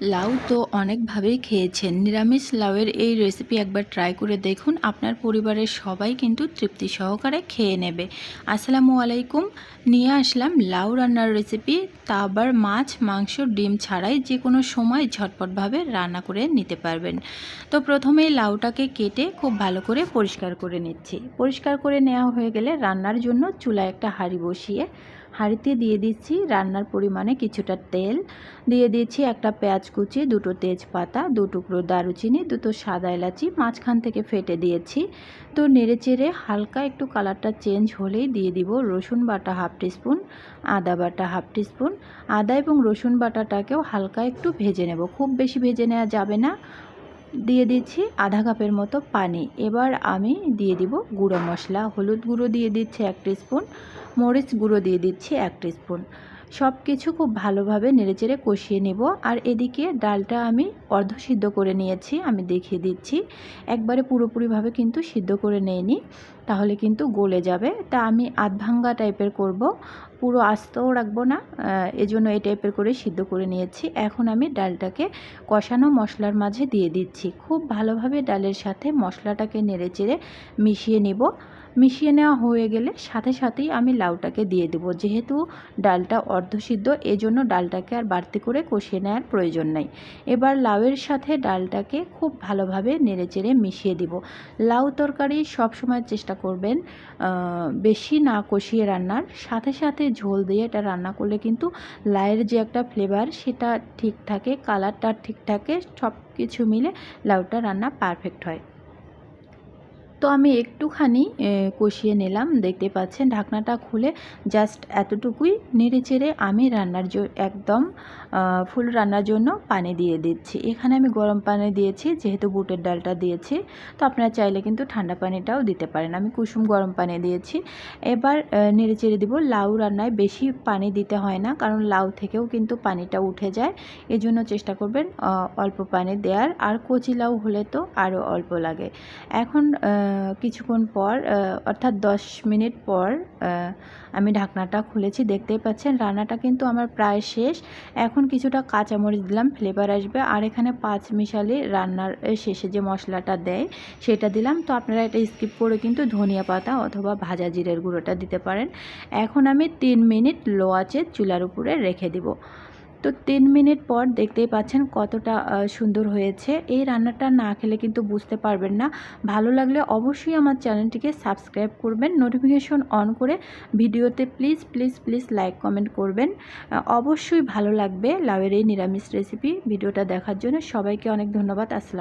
লাউ তো অনেকভাবেই খেয়েছেন। নিরামিষ লাউয়ের এই রেসিপি একবার ট্রাই করে দেখুন। আপনার পরিবারের সবাই কিন্তু তৃপ্তি সহকারে খেয়ে নেবে। আসসালামু আলাইকুম। নিয়ে আসলাম লাউ রান্নার রেসিপি তা আবার মাছ, মাংস, ডিম ছাড়াই যে কোনো সময় ঝটপটভাবে রান্না করে নিতে পারবেন। তো প্রথমেই লাউটাকে কেটে খুব ভালো করে পরিষ্কার করে নিচ্ছি। পরিষ্কার করে নেওয়া হয়ে গেলে রান্নার জন্য চুলায় একটা হাঁড়ি বসিয়ে হাঁড়িতে দিয়ে দিচ্ছি রান্নার পরিমাণে কিছুটা তেল। দিয়ে দিচ্ছি একটা পেঁয়াজ কুচি, দুটো তেজপাতা, দু টুকরো দারুচিনি, দুটো সাদা এলাচি, মাঝখান থেকে ফেটে দিয়েছি। তো নেড়ে চেড়ে হালকা একটু কালারটা চেঞ্জ হলেই দিয়ে দিব রসুন বাটা হাফ টিস্পুন, আদা বাটা হাফ টিস্পুন। আদা এবং রসুন বাটাটাকেও হালকা একটু ভেজে নেব। খুব বেশি ভেজে নেওয়া যাবে না। দিয়ে দিচ্ছি আধা কাপের মতো পানি। এবার আমি দিয়ে দিব গুঁড়ো মশলা। হলুদ গুঁড়ো দিয়ে দিচ্ছি এক স্পুন মরিচ গুঁড়ো দিয়ে দিচ্ছি এক স্পুন সব কিছু খুব ভালোভাবে নেড়েচেড়ে কষিয়ে নেব। আর এদিকে ডালটা আমি অর্ধ সিদ্ধ করে নিয়েছি, আমি দেখিয়ে দিচ্ছি। একবারে পুরোপুরিভাবে কিন্তু সিদ্ধ করে নেইনি, তাহলে কিন্তু গলে যাবে। তা আমি আধ ভাঙ্গা টাইপের করব, পুরো আস্তও রাখব না এজন্য এই টাইপের করে সিদ্ধ করে নিয়েছি। এখন আমি ডালটাকে কষানো মশলার মাঝে দিয়ে দিচ্ছি। খুব ভালোভাবে ডালের সাথে মশলাটাকে নেড়েচেড়ে মিশিয়ে নিব। মিশিয়ে নেওয়া হয়ে গেলে সাথে সাথেই আমি লাউটাকে দিয়ে দেবো। যেহেতু ডালটা অর্ধসিদ্ধ, এজন্য ডালটাকে আর বাড়তি করে কষিয়ে নেওয়ার প্রয়োজন নাই। এবার লাউয়ের সাথে ডালটাকে খুব ভালোভাবে নেড়েচেড়ে মিশিয়ে দিব। লাউ তরকারি সব সময় চেষ্টা করবেন বেশি না কষিয়ে রান্নার। সাথে সাথে ঝোল দিয়ে এটা রান্না করলে কিন্তু লাউয়ের যে একটা ফ্লেভার, সেটা ঠিক থাকে, কালারটা ঠিক থাকে সব কিছু মিলে লাউটা রান্না পারফেক্ট হয়। তো আমি একটুখানি কষিয়ে নিলাম। দেখতে পাচ্ছেন, ঢাকনাটা খুলে জাস্ট এতটুকুই নেড়ে চেড়ে আমি রান্নার জন্য একদম ফুল রান্নার জন্য পানি দিয়ে দিচ্ছি। এখানে আমি গরম পানি দিয়েছি, যেহেতু বুটের ডালটা দিয়েছি। তো আপনারা চাইলে কিন্তু ঠান্ডা পানিটাও দিতে পারেন। আমি কুসুম গরম পানি দিয়েছি। এবার নেড়ে চেড়ে দিব লাউ রান্নায়। বেশি পানি দিতে হয় না, কারণ লাউ থেকেও কিন্তু পানিটা উঠে যায়। এজন্য চেষ্টা করবেন অল্প পানি দেওয়ার আর কচি লাউ হলে তো আরও অল্প লাগে। এখন কিছুক্ষণ পর অর্থাৎ দশ মিনিট পর আমি ঢাকনাটা খুলেছি, দেখতেই পাচ্ছেন রান্নাটা কিন্তু আমার প্রায় শেষ। এখন কিছুটা কাঁচামরিচ দিলাম ফ্লেভার আসবে। আর এখানে পাঁচ মিশালি রান্নার শেষে যে মশলাটা দেয়, সেটা দিলাম। তো আপনারা এটা স্কিপ করে কিন্তু ধনিয়া পাতা অথবা ভাজা জিরের গুঁড়োটা দিতে পারেন। এখন আমি তিন মিনিট লো চুলার উপরে রেখে দিব। তো তিন মিনিট পর দেখতেই পাচ্ছেন কতটা সুন্দর হয়েছে। এই রান্নাটা না খেলে কিন্তু বুঝতে পারবেন না। ভালো লাগলে অবশ্যই আমার চ্যানেলটিকে সাবস্ক্রাইব করবেন, নোটিফিকেশন অন করে ভিডিওতে please please please like, comment করবেন। অবশ্যই ভালো লাগবে লাউয়ের এই নিরামিষ রেসিপি ভিডিওটা দেখার জন্য। সবাইকে অনেক ধন্যবাদ। আসসালাম।